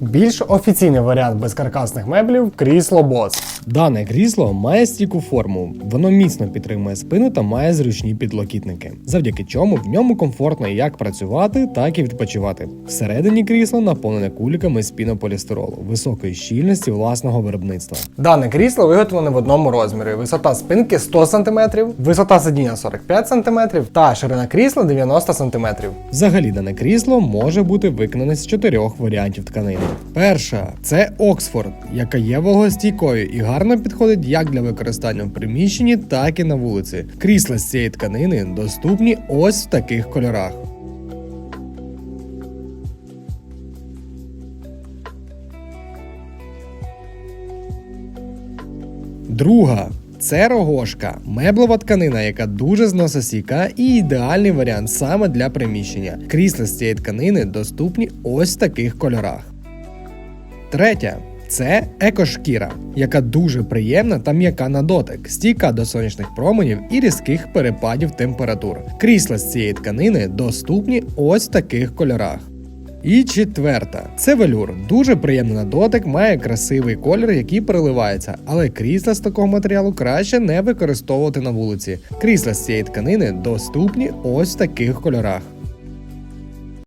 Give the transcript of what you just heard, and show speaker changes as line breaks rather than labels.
Більш офіційний варіант безкаркасних меблів крісло бос. Дане крісло має стійку форму, воно міцно підтримує спину та має зручні підлокітники, завдяки чому в ньому комфортно як працювати, так і відпочивати. Всередині крісло наповнене кульками з пінополістиролу високої щільності власного виробництва. Дане крісло виготовлене в одному розмірі: висота спинки 100 см, висота сидіння 45 см та ширина крісла 90 см. Взагалі дане крісло може бути виконане з чотирьох варіантів тканини. Перша це Оксфорд, яка є вологостійкою і гарно підходить як для використання в приміщенні, так і на вулиці. Крісла з цієї тканини доступні ось в таких кольорах. Друга це рогошка, меблова тканина, яка дуже зносостійка і ідеальний варіант саме для приміщення. Крісла з цієї тканини доступні ось в таких кольорах. Третя це екошкіра, яка дуже приємна та м'яка на дотик, стійка до сонячних променів і різких перепадів температур. Крісла з цієї тканини доступні ось в таких кольорах. І четверта це велюр. Дуже приємний на дотик, має красивий колір, який переливається, але крісла з такого матеріалу краще не використовувати на вулиці. Крісла з цієї тканини доступні ось в таких кольорах.